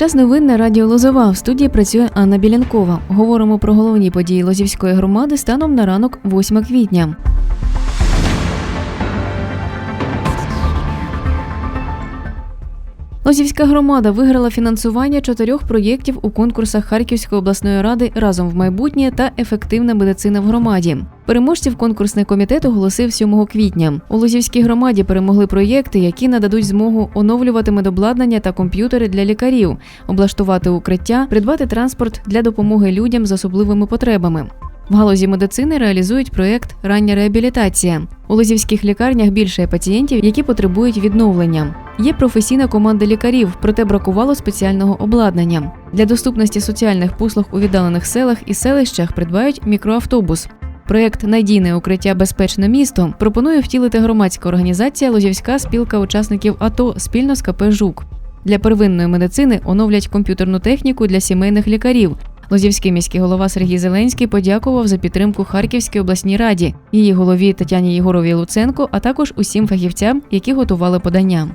Час новин на радіо Лозова. В студії працює Анна Білянкова. Говоримо про головні події Лозівської громади станом на ранок 8 квітня. Лозівська громада виграла фінансування чотирьох проєктів у конкурсах Харківської обласної ради разом в майбутнє та ефективна медицина в громаді. Переможців конкурсний комітет оголосив 7 квітня. У Лозівській громаді перемогли проєкти, які нададуть змогу оновлювати медобладнання та комп'ютери для лікарів, облаштувати укриття, придбати транспорт для допомоги людям з особливими потребами. В галузі медицини реалізують проєкт Рання реабілітація. У лозівських лікарнях більше пацієнтів, які потребують відновлення. Є професійна команда лікарів, проте бракувало спеціального обладнання. Для доступності соціальних послуг у віддалених селах і селищах придбають мікроавтобус. Проєкт Надійне укриття безпечне місто пропонує втілити громадська організація Лозівська спілка учасників АТО спільно з КП Жук. Для первинної медицини оновлять комп'ютерну техніку для сімейних лікарів. Лозівський міський голова Сергій Зеленський подякував за підтримку Харківській обласній раді, її голові Тетяні Єгоровій Луценко, а також усім фахівцям, які готували подання.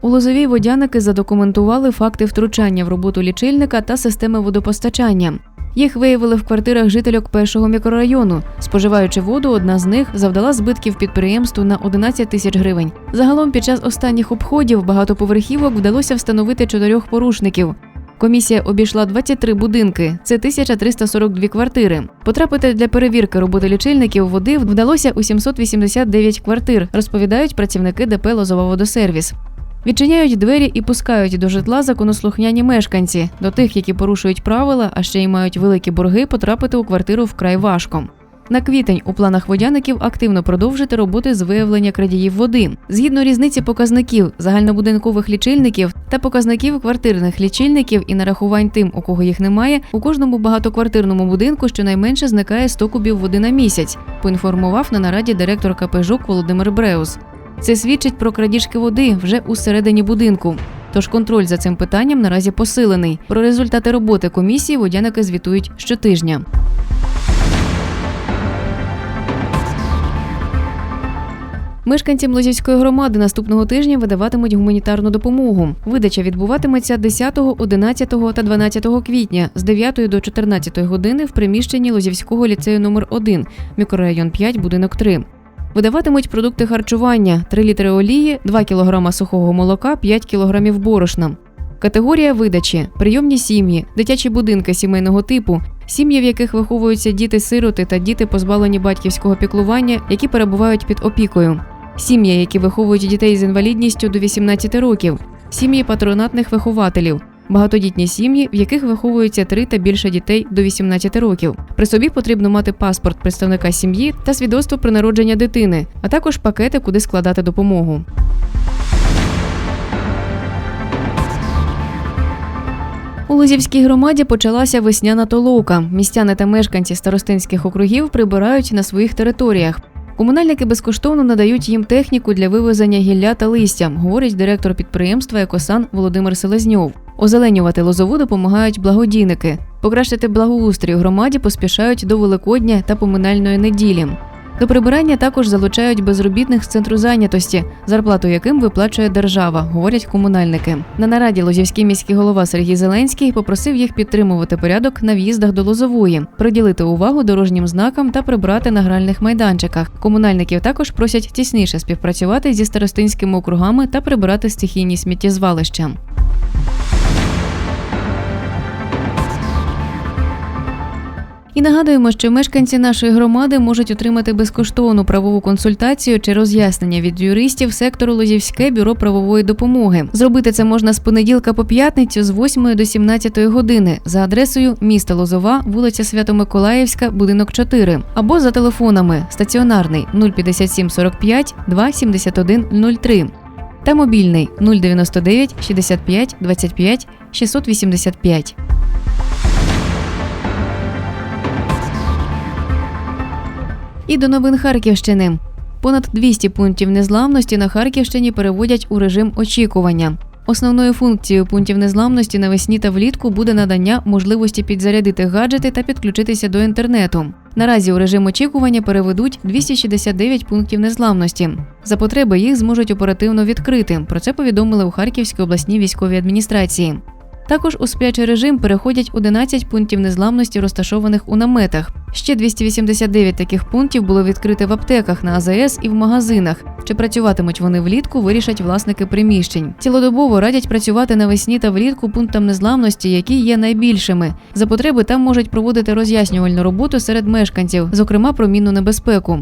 У Лозовій водяники задокументували факти втручання в роботу лічильника та системи водопостачання. Їх виявили в квартирах жительок першого мікрорайону. Споживаючи воду, одна з них завдала збитків підприємству на 11 тисяч гривень. Загалом під час останніх обходів багатоповерхівок вдалося встановити чотирьох порушників. Комісія обійшла 23 будинки, це 1342 квартири. Потрапити для перевірки роботи лічильників води вдалося у 789 квартир, розповідають працівники ДП Лозова водосервіс. Відчиняють двері і пускають до житла законослухняні мешканці. До тих, які порушують правила, а ще й мають великі борги, потрапити у квартиру вкрай важко. На квітень у планах водяників активно продовжити роботи з виявлення крадіїв води. Згідно різниці показників загальнобудинкових лічильників та показників квартирних лічильників і нарахувань тим, у кого їх немає, у кожному багатоквартирному будинку щонайменше зникає 100 кубів води на місяць. Поінформував на нараді директор КП Володимир Бреус. Це свідчить про крадіжки води вже у середині будинку. Тож контроль за цим питанням наразі посилений. Про результати роботи комісії водяники звітують щотижня. Мешканцям Лозівської громади наступного тижня видаватимуть гуманітарну допомогу. Видача відбуватиметься 10, 11 та 12 квітня з 9 до 14 години в приміщенні Лозівського ліцею номер 1 мікрорайон 5, будинок 3. Видаватимуть продукти харчування: 3 літри олії, 2 кг сухого молока, 5 кг борошна. Категорія видачі: прийомні сім'ї, дитячі будинки сімейного типу, сім'ї, в яких виховуються діти-сироти та діти, позбавлені батьківського піклування, які перебувають під опікою, сім'ї, які виховують дітей з інвалідністю до 18 років, сім'ї патронатних вихователів. Багатодітні сім'ї, в яких виховується три та більше дітей до 18 років. При собі потрібно мати паспорт представника сім'ї та свідоцтво про народження дитини, а також пакети, куди складати допомогу. У Лозівській громаді почалася весняна толока. Містяни та мешканці старостинських округів прибирають на своїх територіях. Комунальники безкоштовно надають їм техніку для вивезення гілля та листя, говорить директор підприємства Екосан Володимир Селезньов. Озеленювати лозову допомагають благодійники. Покращити благоустрій у громаді поспішають до Великодня та поминальної неділі. До прибирання також залучають безробітних з центру зайнятості, зарплату яким виплачує держава, говорять комунальники. На нараді Лозівський міський голова Сергій Зеленський попросив їх підтримувати порядок на в'їздах до Лозової, приділити увагу дорожнім знакам та прибрати на гральних майданчиках. Комунальників також просять тісніше співпрацювати зі старостинськими округами та прибирати стихійні сміттєзвалища. І нагадуємо, що мешканці нашої громади можуть отримати безкоштовну правову консультацію чи роз'яснення від юристів сектору Лозівське бюро правової допомоги. Зробити це можна з понеділка по п'ятницю з 8 до 17 години за адресою міста Лозова, вулиця Свято-Миколаївська, будинок 4, або за телефонами стаціонарний 057 45 2 71 03 та мобільний 099 65 25 685. І до новин Харківщини. Понад 200 пунктів незламності на Харківщині переводять у режим очікування. Основною функцією пунктів незламності навесні та влітку буде надання можливості підзарядити гаджети та підключитися до інтернету. Наразі у режим очікування переведуть 269 пунктів незламності. За потреби їх зможуть оперативно відкрити. Про це повідомили у Харківській обласній військовій адміністрації. Також у сплячий режим переходять 11 пунктів незламності, розташованих у наметах. Ще 289 таких пунктів було відкрите в аптеках на АЗС і в магазинах. Чи працюватимуть вони влітку, вирішать власники приміщень. Цілодобово радять працювати навесні та влітку пунктам незламності, які є найбільшими. За потреби там можуть проводити роз'яснювальну роботу серед мешканців, зокрема про мінну небезпеку.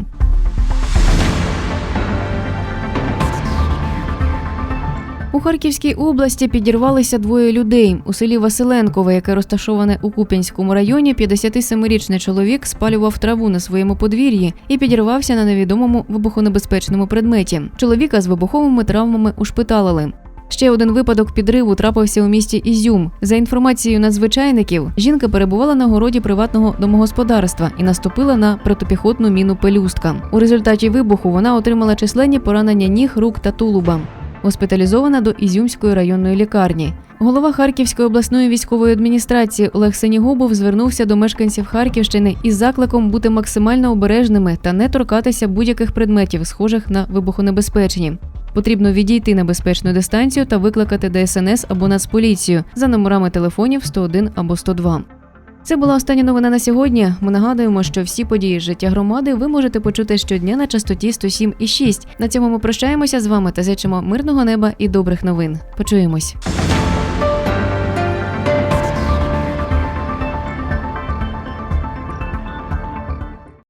Харківській області підірвалися двоє людей. У селі Василенкове, яке розташоване у Куп'янському районі, 57-річний чоловік спалював траву на своєму подвір'ї і підірвався на невідомому вибухонебезпечному предметі. Чоловіка з вибуховими травмами ушпиталили. Ще один випадок підриву трапився у місті Ізюм. За інформацією надзвичайників, жінка перебувала на городі приватного домогосподарства і наступила на протипіхотну міну пелюстка. У результаті вибуху вона отримала численні поранення ніг, рук та тулуба госпіталізована до Ізюмської районної лікарні. Голова Харківської обласної військової адміністрації Олег Сенігубов звернувся до мешканців Харківщини із закликом бути максимально обережними та не торкатися будь-яких предметів, схожих на вибухонебезпечні. Потрібно відійти на безпечну дистанцію та викликати ДСНС або Нацполіцію за номерами телефонів 101 або 102. Це була остання новина на сьогодні. Ми нагадуємо, що всі події життя громади ви можете почути щодня на частоті 107,6. На цьому ми прощаємося з вами та зичимо мирного неба і добрих новин. Почуємось.